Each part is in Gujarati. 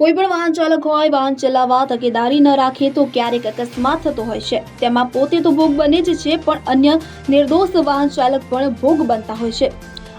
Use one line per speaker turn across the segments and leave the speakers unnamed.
કોઈ પણ વાહન ચાલક હોય, વાહન ચલાવવા તકેદારી ન રાખે તો ક્યારેક અકસ્માત થતો હોય છે. તેમાં પોતે તો ભોગ બને જ છે, પણ અન્ય નિર્દોષ વાહન ચાલક પણ ભોગ બનતા હોય છે.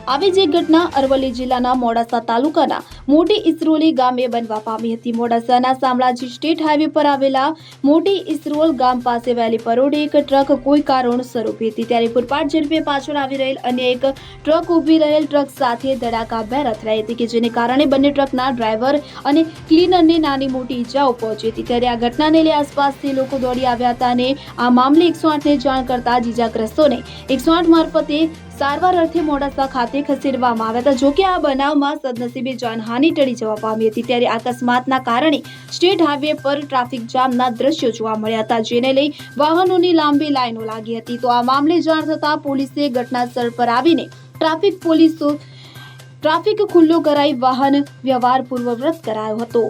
આવી જ એક ઘટના અરવલ્લી જિલ્લાના મોડાસા તાલુકાના મોટી ઇસરોલી ગામે બનવા પામી હતી. મોડાસાના શામળાજી સ્ટેટ હાઈવે પર આવેલા મોટી ઇસરોલ ગામ પાસે વહેલી પરોઢે એક ટ્રક કોઈ કારણ ઊભી હતી. ત્યારે પૂરપાટ ઝડપે પાછળ આવી રહેલ અન્ય એક ટ્રક ઊભી રહેલ ટ્રક સાથે ધડાકાભેર અથડાઈ હતી કે જેને કારણે બંને ટ્રકના ડ્રાઈવર અને ક્લીનરને નાની મોટી ઈજાઓ પહોંચી હતી. ત્યારે આ ઘટનાને લઈ આસપાસથી લોકો દોડી આવ્યા હતા અને આ મામલે એકસો આઠને જાણ કરતા જ ઈજાગ્રસ્તોને એકસો આઠ મારફતે સારવાર અર્થે મોડાસા ખાતે ખસેડવામાં આવ્યા હતા. જોકે આ બનાવમાં સદનસીબે જાનહાનિ ટળી જવા પામી હતી. ત્યારે અકસ્માતના કારણે સ્ટેટ હાઈવે પર ટ્રાફિક જામના દ્રશ્યો જોવા મળ્યા હતા, જેને લઈ વાહનોની લાંબી લાઈનો લાગી હતી. તો આ મામલે જાણ થતાં પોલીસે ઘટના સ્થળ પર આવીને ટ્રાફિક પોલીસો ટ્રાફિક ખુલ્લો કરાઈ વાહન વ્યવહાર પૂર્વવ્રત કરાયો હતો.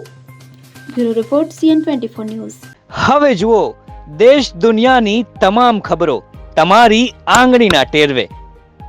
Bureau report CN twenty four news.
હવે જુઓ, દેશ દુનિયાની તમામ ખબરો તમારી આંગળીના ટેરવે.